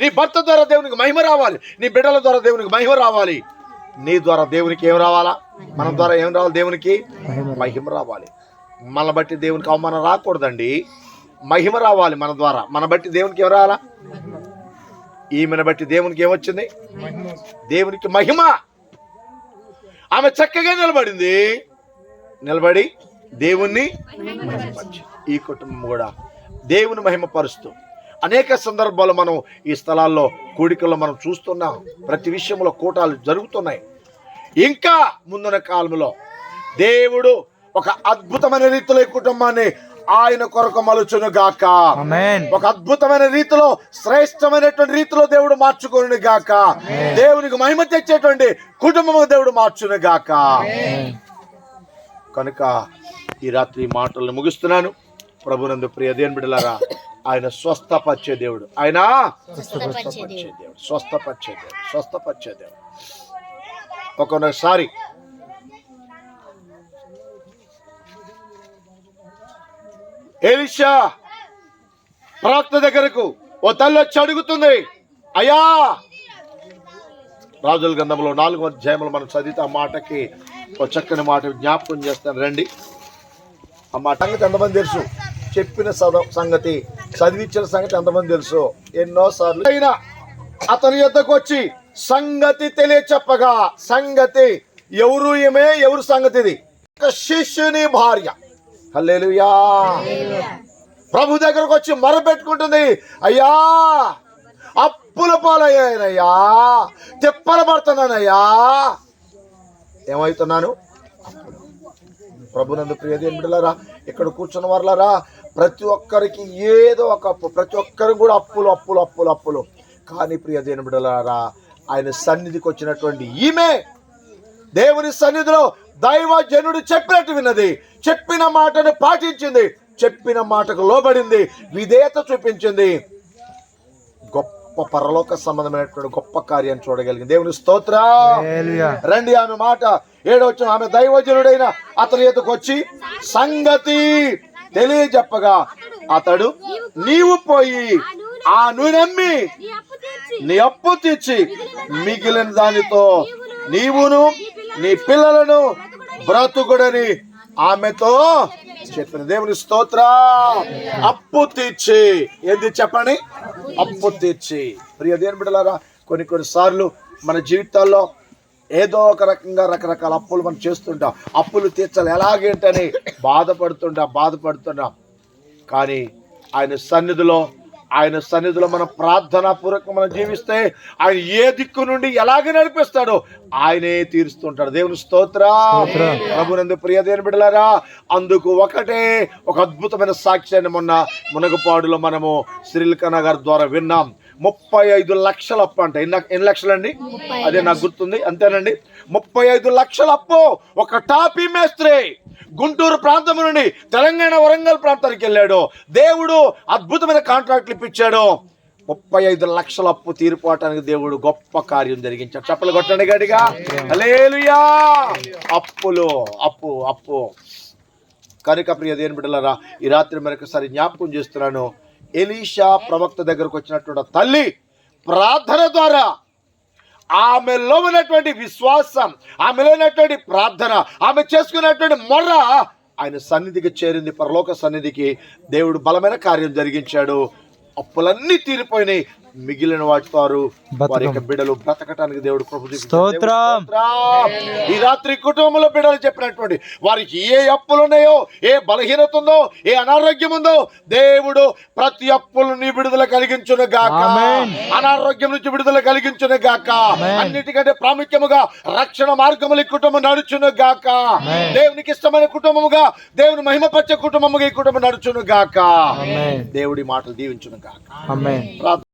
నీ భర్త ద్వారా దేవునికి మహిమ రావాలి. నీ బిడ్డల ద్వారా దేవునికి మహిమ రావాలి. నీ ద్వారా దేవునికి ఏం రావాలా? మన ద్వారా ఏం రావాలి దేవునికి? మహిమ రావాలి. మన బట్టి దేవునికి అవమానం రాకూడదండి. మహిమ రావాలి మన ద్వారా. మన బట్టి దేవునికి ఏం రావాలా? ఈమెను బట్టి దేవునికి ఏమొచ్చింది దేవునికి మహిమ. ఆమె చక్కగా నిలబడింది. నిలబడి దేవుణ్ణి ఈ కుటుంబం కూడా దేవుని మహిమపరుస్తూ అనేక సందర్భాలు మనం ఈ స్థలాల్లో కూడికల్లో మనం చూస్తున్నాం. ప్రతి విషయంలో కూటాలు జరుగుతున్నాయి. ఇంకా ముందున్న కాలంలో దేవుడు ఒక అద్భుతమైన రీతిలో ఈ కుటుంబాన్ని ఆయన కొరకు మలుచును గాక ఒక అద్భుతమైన రీతిలో శ్రేష్టమైనటువంటి రీతిలో దేవుడు మార్చుకోను గాక దేవునికి మహిమ తెచ్చేటువంటి కుటుంబము దేవుడు మార్చును గాక కనుక ఈ రాత్రి మాటలను ముగిస్తున్నాను. ప్రభునందు ప్రియ దేని బిడ్డలారా ఆయన స్వస్థపరిచే దేవుడు. ఆయన స్వస్థపరిచే దేవుడు. స్వస్థపరిచే దేవుడు. స్వస్థపరిచే దేవుడు. ఒక్కొక్కసారి ఎలిషా ప్రవక్త దగ్గరకు ఓ తల్లి వచ్చి అడుగుతుంది అయ్యా! రాజుల గంధంలో నాలుగు అధ్యాయములు మనం చదివితే ఆ మాటకి ఓ చక్కని మాట జ్ఞాపకం చేస్తాను. రండి. ఆ మాట సంగతి ఎంతమంది తెలుసు? చెప్పిన సద సంగతి చదివించిన సంగతి ఎంతమంది తెలుసు? ఎన్నో సార్లు. అయినా అతని యొద్దకు వచ్చి సంగతి తెలియచెప్పగా సంగతి ఎవరు ఏమే ఎవరు సంగతి ఇది? ఒక శిష్యుని భార్య. హల్లేలుయా. ప్రభు దగ్గరకు వచ్చి మొరపెట్టుకుంటుంది. అయ్యా అప్పుల పాలయ్యానయ్యా తిప్పల పడుతున్నానయ్యా. ఏమవుతున్నాను? ప్రభునందు ప్రియదేని ఇక్కడ కూర్చున్న వారులారా ప్రతి ఒక్కరికి ఏదో ఒక అప్పు ప్రతి ఒక్కరు కూడా అప్పులు అప్పులు అప్పులు అప్పులు. కానీ ప్రియదేని బిడ్డలారా ఆయన సన్నిధికి వచ్చినటువంటి ఈమె దేవుని సన్నిధిలో దైవజనుడు చెప్పినట్టు విన్నది. చెప్పిన మాటను పాటించింది. చెప్పిన మాటకు లోబడింది. విధేయత చూపించింది. గొప్ప పరలోక సంబంధమైనటువంటి గొప్ప కార్యాన్ని చూడగలిగింది. దేవుని స్తోత్ర. రండి ఆమె మాట. ఏడవచ్చిన ఆమె దైవజనుడైన అతని ఎదుకు వచ్చి సంగతి తెలియజెప్పగా అతడు నీవు పోయి ఆ నూనెమ్మి నీ అప్పు తీర్చి మిగిలిన దానితో నీవును నీ పిల్లలను బ్రతుకుడని ఆమెతో చెప్పిన దేవుని స్తోత్ర. అప్పు తీర్చి. ఏంది చెప్పండి? అప్పు తీర్చి. ప్రియ దేవుని బిడ్డలారా కొన్ని కొన్ని సార్లు మన జీవితాల్లో ఏదో ఒక రకంగా రకరకాల అప్పులు మనం చేస్తుంటాం. అప్పులు తీర్చాలి. ఎలాగేంటని బాధపడుతుంటాం బాధపడుతున్నాం కానీ ఆయన సన్నిధిలో ఆయన సన్నిధిలో మన ప్రార్థనా పూర్వకం మనం జీవిస్తే ఆయన ఏ దిక్కు నుండి ఎలాగ నడిపిస్తాడో ఆయనే తీరుస్తుంటాడు. దేవుని స్తోత్ర. ప్రభునందు ప్రియ దేవుని బిడ్డలారా అందుకు ఒకటే ఒక అద్భుతమైన సాక్ష్యాన్ని మొన్న మునగపాడులో మనము శ్రీల్క నగర్ ద్వారా విన్నాం. ముప్పై ఐదు లక్షల అప్పు అంట. ఎన్ని ఎన్ని లక్షలండి? అదే నాకు గుర్తుంది. అంతేనండి. ముప్పై ఐదు లక్షల అప్పు ఒక టాపీ మేస్త్రి గుంటూరు ప్రాంతం నుండి తెలంగాణ వరంగల్ ప్రాంతానికి వెళ్ళాడు. దేవుడు అద్భుతమైన కాంట్రాక్ట్లు ఇప్పించాడు. ముప్పై ఐదు లక్షల అప్పు తీరిపోవటానికి దేవుడు గొప్ప కార్యం జరిగించాడు. చెప్పలు కొట్టండి గడిగా హల్లెలూయా! అప్పులు అప్పు అప్పు. కనుక ప్రియ దేని బిడ్డలారా ఈ రాత్రి మరొకసారి జ్ఞాపకం చేస్తున్నాను. ఎలీషా ప్రవక్త దగ్గరకు వచ్చినటువంటి తల్లి ప్రార్థన ద్వారా ఆమెలో ఉన్నటువంటి విశ్వాసం ఆమెలో ఉన్నటువంటి ప్రార్థన ఆమె చేసుకున్నటువంటి మొర్ర ఆయన సన్నిధికి చేరింది పరలోక సన్నిధికి దేవుడు బలమైన కార్యం జరిగించాడు. అప్పులన్నీ తీరిపోయినాయి. మిగిలిన వాటి వారు వారి యొక్క బిడ్డలు బ్రతకటానికి దేవుడు. స్తోత్రం. ఈ రాత్రి కుటుంబంలో బిడ్డలు చెప్పినటువంటి వారికి ఏ అప్పులు ఉన్నాయో ఏ బలహీనత ఉందో ఏ అనారోగ్యం ఉందో దేవుడు ప్రతి అప్పుల నీ విడుదల కలిగించును గాక. అనారోగ్యం నుంచి విడుదల కలిగించును గాక. అన్నిటికంటే ప్రాముఖ్యముగా రక్షణ మార్గములు ఈ కుటుంబం నడుచును గాక. దేవునికి ఇష్టమైన కుటుంబముగా దేవుని మహిమపరిచే కుటుంబముగా ఈ కుటుంబం నడుచును గాక దేవుడి మాటలు దీవించును గాక ప్రార్థన